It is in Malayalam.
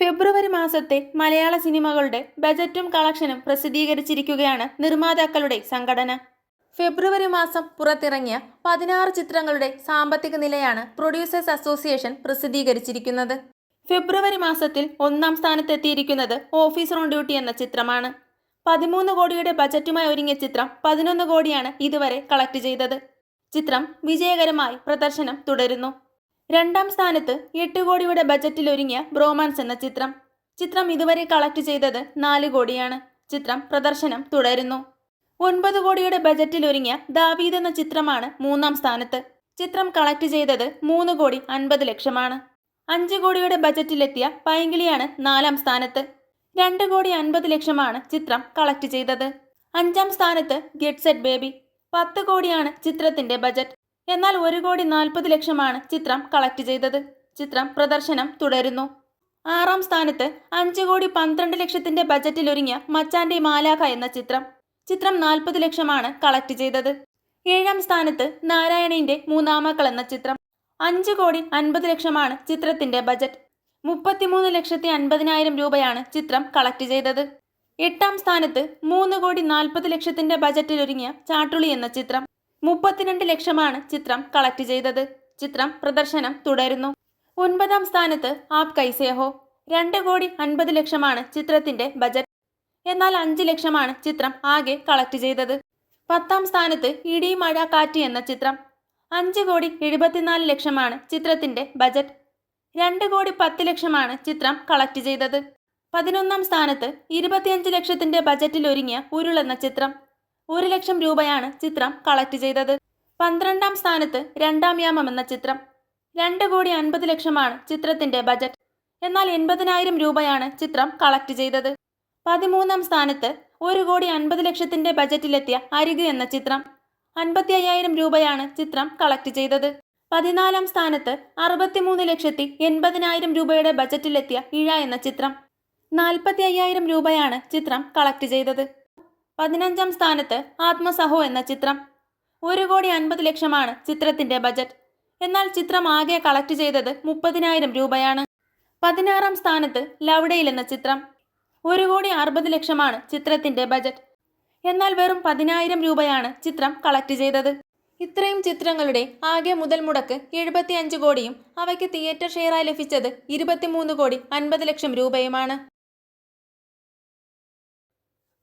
ഫെബ്രുവരി മാസത്തെ മലയാള സിനിമകളുടെ ബജറ്റും കളക്ഷനും പ്രസിദ്ധീകരിച്ചിരിക്കുകയാണ് നിർമ്മാതാക്കളുടെ സംഘടന. ഫെബ്രുവരി മാസം പുറത്തിറങ്ങിയ പതിനാറ് ചിത്രങ്ങളുടെ സാമ്പത്തിക നിലയാണ് പ്രൊഡ്യൂസേഴ്സ് അസോസിയേഷൻ പ്രസിദ്ധീകരിച്ചിരിക്കുന്നത്. ഫെബ്രുവരി മാസത്തിൽ ഒന്നാം സ്ഥാനത്തെത്തിയിരിക്കുന്നത് ഓഫീസർ ഓൺ ഡ്യൂട്ടി എന്ന ചിത്രമാണ്. പതിമൂന്ന് കോടിയുടെ ബജറ്റുമായി ഒരുങ്ങിയ ചിത്രം പതിനൊന്ന് കോടിയാണ് ഇതുവരെ കളക്ട് ചെയ്തത്. ചിത്രം വിജയകരമായി പ്രദർശനം തുടരുന്നു. രണ്ടാം സ്ഥാനത്ത് എട്ട് കോടിയുടെ ബജറ്റിൽ ഒരുങ്ങിയ ബ്രോമാൻസ് എന്ന ചിത്രം. ചിത്രം ഇതുവരെ കളക്ട് ചെയ്തത് നാല് കോടിയാണ്. ചിത്രം പ്രദർശനം തുടരുന്നു. ഒൻപത് കോടിയുടെ ബജറ്റിൽ ഒരുങ്ങിയ ദാവീദ് എന്ന ചിത്രമാണ് മൂന്നാം സ്ഥാനത്ത്. ചിത്രം കളക്ട് ചെയ്തത് മൂന്ന് കോടി അൻപത് ലക്ഷമാണ്. അഞ്ച് കോടിയുടെ ബജറ്റിലെത്തിയ പൈങ്കിളിയാണ് നാലാം സ്ഥാനത്ത്. രണ്ട് കോടി അൻപത് ലക്ഷമാണ് ചിത്രം കളക്ട് ചെയ്തത്. അഞ്ചാം സ്ഥാനത്ത് ഗെറ്റ് സെറ്റ് ബേബി. പത്ത് കോടിയാണ് ചിത്രത്തിന്റെ ബജറ്റ്. എന്നാൽ ഒരു കോടി നാൽപ്പത് ലക്ഷമാണ് ചിത്രം കളക്ട് ചെയ്തത്. ചിത്രം പ്രദർശനം തുടരുന്നു. ആറാം സ്ഥാനത്ത് അഞ്ച് കോടി പന്ത്രണ്ട് ലക്ഷത്തിന്റെ ബജറ്റിൽ ഒരുങ്ങിയ മച്ചാന്റെ മാലാഖ എന്ന ചിത്രം. ചിത്രം നാൽപ്പത് ലക്ഷമാണ് കളക്ട് ചെയ്തത്. ഏഴാം സ്ഥാനത്ത് നാരായണീന്റെ മൂന്നാമക്കൾ എന്ന ചിത്രം. അഞ്ച് കോടി അൻപത് ലക്ഷമാണ് ചിത്രത്തിന്റെ ബജറ്റ്. മുപ്പത്തിമൂന്ന് ലക്ഷത്തി അൻപതിനായിരം രൂപയാണ് ചിത്രം കളക്ട് ചെയ്തത്. എട്ടാം സ്ഥാനത്ത് മൂന്ന് കോടി നാൽപ്പത് ലക്ഷത്തിന്റെ ബജറ്റിൽ ഒരുങ്ങിയ ചാട്ടുളി എന്ന ചിത്രം. മുപ്പത്തിരണ്ട് ലക്ഷമാണ് ചിത്രം കളക്ട് ചെയ്തത്. ചിത്രം പ്രദർശനം തുടരുന്നു. ഒൻപതാം സ്ഥാനത്ത് ആപ് കൈസേഹോ. രണ്ട് കോടി അൻപത് ലക്ഷമാണ് ചിത്രത്തിന്റെ ബജറ്റ്. എന്നാൽ അഞ്ച് ലക്ഷമാണ് ചിത്രം ആകെ കളക്ട് ചെയ്തത്. പത്താം സ്ഥാനത്ത് ഇടി മഴ കാറ്റ് എന്ന ചിത്രം. അഞ്ച് കോടി എഴുപത്തിനാല് ലക്ഷമാണ് ചിത്രത്തിന്റെ ബജറ്റ്. രണ്ട് കോടി പത്ത് ലക്ഷമാണ് ചിത്രം കളക്ട് ചെയ്തത്. പതിനൊന്നാം സ്ഥാനത്ത് ഇരുപത്തിയഞ്ച് ലക്ഷത്തിന്റെ ബജറ്റിൽ ഒരുങ്ങിയ ഉരുൾ എന്ന ചിത്രം. ഒരു ലക്ഷം രൂപയാണ് ചിത്രം കളക്ട് ചെയ്തത്. പന്ത്രണ്ടാം സ്ഥാനത്ത് രണ്ടാം യാമം എന്ന ചിത്രം. രണ്ട് കോടി അൻപത് ലക്ഷമാണ് ചിത്രത്തിന്റെ ബജറ്റ് എന്നാൽ എൺപതിനായിരം രൂപയാണ് ചിത്രം കളക്ട് ചെയ്തത്. പതിമൂന്നാം സ്ഥാനത്ത് ഒരു കോടി അൻപത് ലക്ഷത്തിന്റെ ബജറ്റിലെത്തിയ അരിക് എന്ന ചിത്രം. അൻപത്തി അയ്യായിരം രൂപയാണ് ചിത്രം കളക്ട് ചെയ്തത്. പതിനാലാം സ്ഥാനത്ത് അറുപത്തിമൂന്ന് ലക്ഷത്തി എൺപതിനായിരം രൂപയുടെ ബജറ്റിലെത്തിയ ഇഴ എന്ന ചിത്രം. നാൽപ്പത്തി അയ്യായിരം രൂപയാണ് ചിത്രം കളക്ട് ചെയ്തത്. പതിനഞ്ചാം സ്ഥാനത്ത് ആത്മസഹോ എന്ന ചിത്രം. ഒരു കോടി അൻപത് ലക്ഷമാണ് ചിത്രത്തിന്റെ ബജറ്റ്. എന്നാൽ ചിത്രം ആകെ കളക്ട് ചെയ്തത് മുപ്പതിനായിരം രൂപയാണ്. പതിനാറാം സ്ഥാനത്ത് ലവ്ഡയിൽ എന്ന ചിത്രം. ഒരു കോടി അറുപത് ലക്ഷമാണ് ചിത്രത്തിന്റെ ബജറ്റ്. എന്നാൽ വെറും പതിനായിരം രൂപയാണ് ചിത്രം കളക്ട് ചെയ്തത്. ഇത്രയും ചിത്രങ്ങളുടെ ആകെ മുതൽ മുടക്ക് എഴുപത്തിയഞ്ച് കോടിയും അവയ്ക്ക് തിയേറ്റർ ഷെയറായി ലഭിച്ചത് ഇരുപത്തിമൂന്ന് കോടി അൻപത് ലക്ഷം രൂപയുമാണ്.